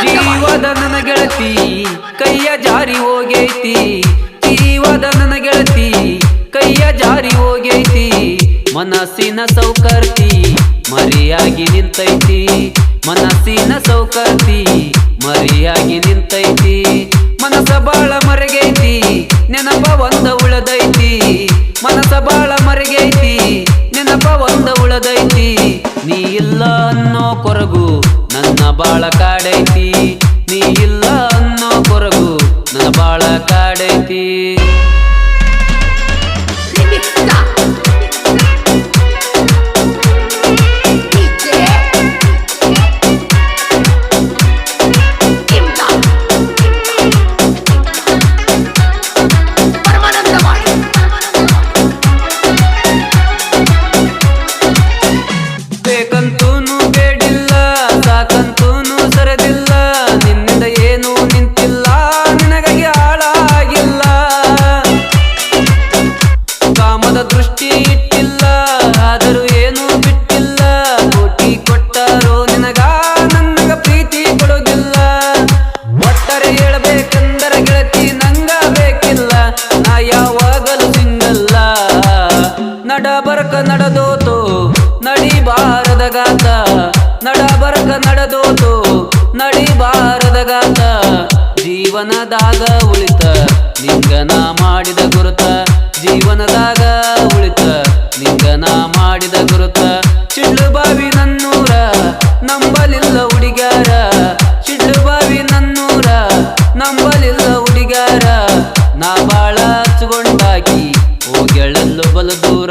ಜೀವದ ನನ್ನ ಗೆಳತಿ ಕೈಯ ಜಾರಿ ಹೋಗೈತಿ. ಜೀವದ ನನ್ನ ಗೆಳತಿ ಕೈಯ ಜಾರಿ ಹೋಗೈತಿ. ಮನಸ್ಸಿನ ಸೌಕರ್ತಿ, ಮರಿಯಾಗಿ ನಿಂತೈತಿ. ಮನಸ್ಸಿನ ಸೌಕರ್ತಿ, ಮರಿಯಾಗಿ ನಿಂತೈತಿ. ಮನಸ ಬಾಳ ಮರಗೈತಿ, ನೆನಪ ಒಂದ ಉಳದೈತಿ. ಮನಸ ಬಾಳ ಮರಗೈತಿ, ನೆನಪ ಒಂದ ಉಳದೈತಿ. ನೀ ಇಲ್ಲ ಅನ್ನೋ ಕೊರಗು ನನ್ನ ಬಾಳ ಕಾಡೈತಿ. ದೃಷ್ಟಿ ಇಟ್ಟಿಲ್ಲ ಆದರೂ ಏನು ಬಿಟ್ಟಿಲ್ಲ. ಕೋಟಿ ಕೊಟ್ಟರು ನಿನಗ, ನನ್ನಗ ಪ್ರೀತಿ ಕೊಡೋದಿಲ್ಲ. ಒಟ್ಟರೆ ಹೇಳಬೇಕೆಂದರೆ ಗೆಳತಿ ನಂಗ ಬೇಕಿಲ್ಲ. ನಾ ಯಾವಾಗಲೂ ಸಿಂಗಲ್ಲ. ನಡ ಬರಕ ನಡೆದೋತು, ನಡಿಬಾರದ ಗಾತ. ನಡ ಬರಕ ನಡೆದೋತು, ನಡಿಬಾರದ ಗಾತ. ಜೀವನದಾಗ ಉಳಿತ ನಿಂಗನ ಮಾಡಿದ ಗುರುತ. ಜೀವನದಾಗ ಉಳಿತ ನಿಂಗನ ಮಾಡಿದ ಗುರುತ. ಚಿಡ್ಲು ಬಾವಿ ನನ್ನೂರ, ನಂಬಲಿಲ್ಲ ಹುಡುಗ್ಯಾರ. ಚಿಡ್ಲು ಬಾವಿ ನನ್ನೂರ, ನಂಬಲಿಲ್ಲ ಹುಡುಗ್ಯಾರ. ನಾ ಬಾಳ ಹಚ್ಕೊಂಡಾಗಿ ಹೋಗ್ಯಾಳಲ್ಲು ಬಲ ದೂರ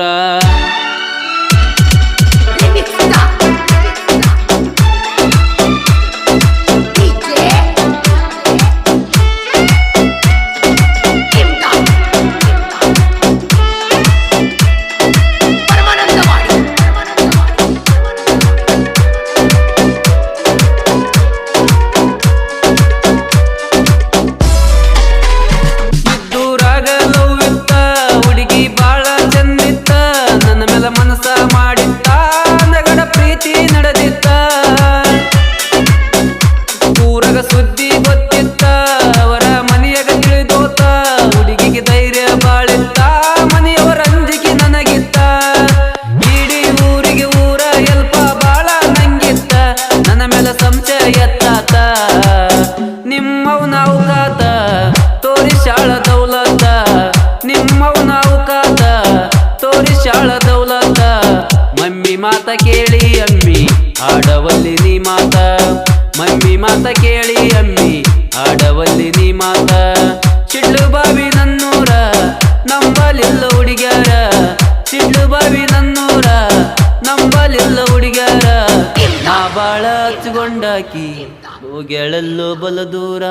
ನಿಮ್ಮವ್ ತೋರಿ ಶಾಳ ದೌಲತ, ನಿಮ್ಮವ್ ನಾವು ಕಾತ ತೋರಿಸಾಳ ದೌಲತ. ಮಮ್ಮಿ ಮಾತ ಕೇಳಿ ಅಮ್ಮಿ ಆಡವಲ್ಲಿ ನೀ ಮಾತ. ಮಮ್ಮಿ ಮಾತ ಕೇಳಿ ಅಮ್ಮಿ ಆಡವಲ್ಲಿ ನೀ ಮಾತ. ಚಿಡ್ಲು ಬಾವಿ ನನ್ನೂರ ಬಾಳ ಹಚ್ಚಿಕೊಂಡಾಕಿ ಹೋಗ್ಯಾಳಲ್ಲೋ ಬಲ ದೂರ